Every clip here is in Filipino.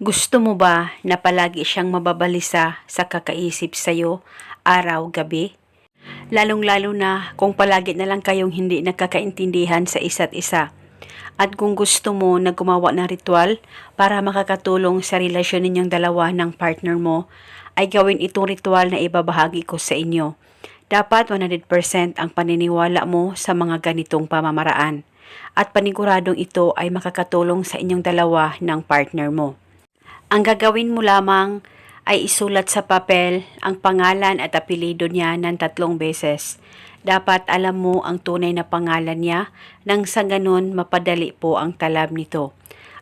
Gusto mo ba na palagi siyang mababalisa sa kakaisip sa'yo araw-gabi? Lalong-lalo na kung palagi na lang kayong hindi nagkakaintindihan sa isa't isa. At kung gusto mo na gumawa ng ritual para makakatulong sa relasyon ninyong dalawa ng partner mo, ay gawin itong ritual na ibabahagi ko sa inyo. Dapat 100% ang paniniwala mo sa mga ganitong pamamaraan. At paniguradong ito ay makakatulong sa inyong dalawa ng partner mo. Ang gagawin mo lamang ay isulat sa papel ang pangalan at apelido niya ng tatlong beses. Dapat alam mo ang tunay na pangalan niya nang sa ganun mapadali po ang talab nito.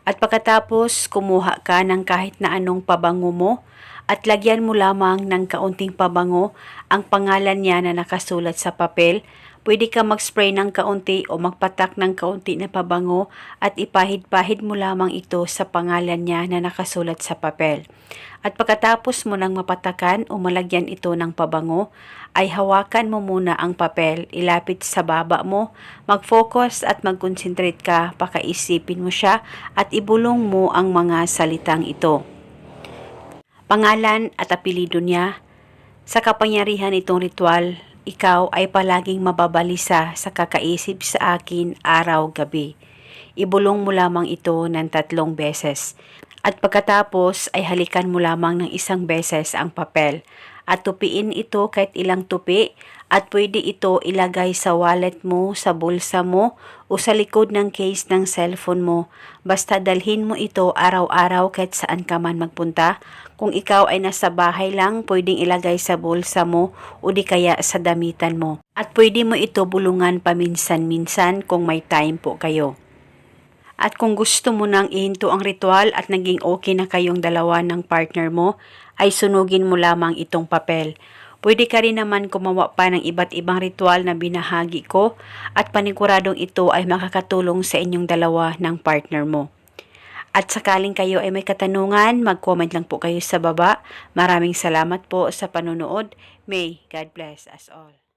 At pagkatapos kumuha ka ng kahit na anong pabango mo at lagyan mo lamang ng kaunting pabango ang pangalan niya na nakasulat sa papel Pwede ka mag-spray ng kaunti o magpatak ng kaunti na pabango at ipahid-pahid mo lamang ito sa pangalan niya na nakasulat sa papel. At pagkatapos mo nang mapatakan o malagyan ito ng pabango, ay hawakan mo muna ang papel, ilapit sa baba mo, mag-focus at mag-concentrate ka, pakaisipin mo siya at ibulong mo ang mga salitang ito. Pangalan at apelido niya, sa kapangyarihan itong ritual, ikaw ay palaging mababalisa sa kakaisip sa akin araw-gabi. Ibulong mo lamang ito ng tatlong beses. At pagkatapos ay halikan mo lamang ng isang beses ang papel at tupiin ito kahit ilang tupi at pwede ito ilagay sa wallet mo, sa bulsa mo o sa likod ng case ng cellphone mo. Basta dalhin mo ito araw-araw kahit saan ka man magpunta. Kung ikaw ay nasa bahay lang, pwedeng ilagay sa bulsa mo o di kaya sa damitan mo. At pwede mo ito bulungan paminsan-minsan kung may time po kayo. At kung gusto mo nang ihinto ang ritual at naging okay na kayong dalawa ng partner mo, ay sunugin mo lamang itong papel. Pwede ka rin naman kumawa pa ng iba't ibang ritual na binahagi ko at paniguradong ito ay makakatulong sa inyong dalawa ng partner mo. At sakaling kayo ay may katanungan, mag-comment lang po kayo sa baba. Maraming salamat po sa panonood. May God bless us all.